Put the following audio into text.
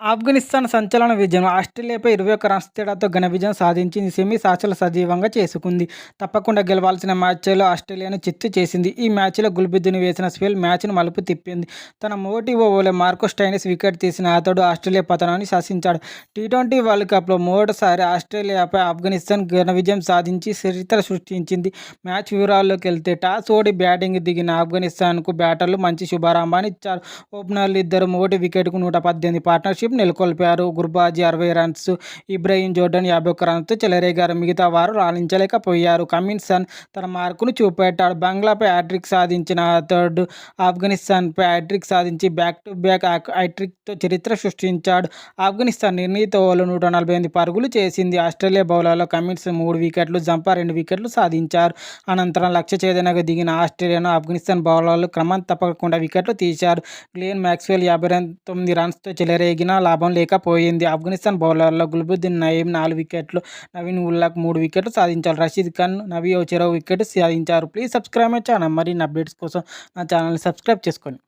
ఆఫ్ఘనిస్తాన్ సంచలన విజయం. ఆస్ట్రేలియాపై ఇరవై ఒక్క రన్స్ తేడాతో ఘన విజయం సాధించి సెమీ సాచలు సజీవంగా చేసుకుంది. తప్పకుండా గెలవాల్సిన మ్యాచ్లో ఆస్ట్రేలియాను చిత్తు చేసింది. ఈ మ్యాచ్లో గుల్బిద్దును వేసిన స్పెల్ మ్యాచ్ను మలుపు తిప్పింది. తన మోటి ఓవర్లో మార్కో స్టైనిస్ వికెట్ తీసిన అతడు ఆస్ట్రేలియా పతనాన్ని శాసించాడు. టీ ట్వంటీ వరల్డ్ కప్లో మూడోసారి ఆస్ట్రేలియాపై ఆఫ్ఘనిస్తాన్ ఘన విజయం సాధించి చరిత్ర సృష్టించింది. మ్యాచ్ వివరాల్లోకి వెళ్తే టాస్ ఓడి బ్యాటింగ్ దిగిన ఆఫ్ఘనిస్తాన్కు బ్యాటర్లు మంచి శుభారంభాన్ని ఇచ్చారు. ఓపెనర్లు ఇద్దరు మొదటి వికెట్కు నూట పద్దెనిమిది. పార్ట్నర్షిప్ పార్ట్నర్షిప్ నెలకొల్పారు. గుర్బాజీ అరవై రన్స్ ఇబ్రహీం జోర్డన్ యాభై ఒక్క రన్స్తో చెలరేగారు మిగతా వారు రాణించలేకపోయారు. కమిన్సన్ తన మార్కును చూపెట్టాడు. బంగ్లాపై హ్యాట్రిక్ సాధించిన థర్డ్ ఆఫ్ఘనిస్తాన్పై హ్యాట్రిక్ సాధించి బ్యాక్ టు బ్యాక్ హ్యాట్రిక్తో చరిత్ర సృష్టించాడు. ఆఫ్ఘనిస్తాన్ నిర్ణీత ఓవర్లు నూట నలభై ఎనిమిది పరుగులు చేసింది. ఆస్ట్రేలియా బౌలర్లో కమిన్స్ మూడు వికెట్లు జంపా రెండు వికెట్లు సాధించారు. అనంతరం లక్ష్య ఛేదనగా దిగిన ఆస్ట్రేలియాను ఆఫ్ఘనిస్తాన్ బౌలర్లు క్రమం తప్పకుండా వికెట్లు తీశారు. గ్లేన్ మ్యాక్స్వెల్ యాభై తొమ్మిది రన్స్తో చెలరేగిన లాభం లేకపోయింది. ఆఫ్ఘనిస్తాన్ బౌలర్లో గుల్బుద్దీన్ నయీం నాలుగు వికెట్లు నవీన్ ఉల్లాక్ మూడు వికెట్లు సాధించారు. రషీద్ ఖాన్ నవీ చెరో వికెట్ సాధించారు. Please subscribe my channel. మరిన్ని అప్డేట్స్ కోసం నా ఛానల్ని సబ్స్క్రైబ్ చేసుకోండి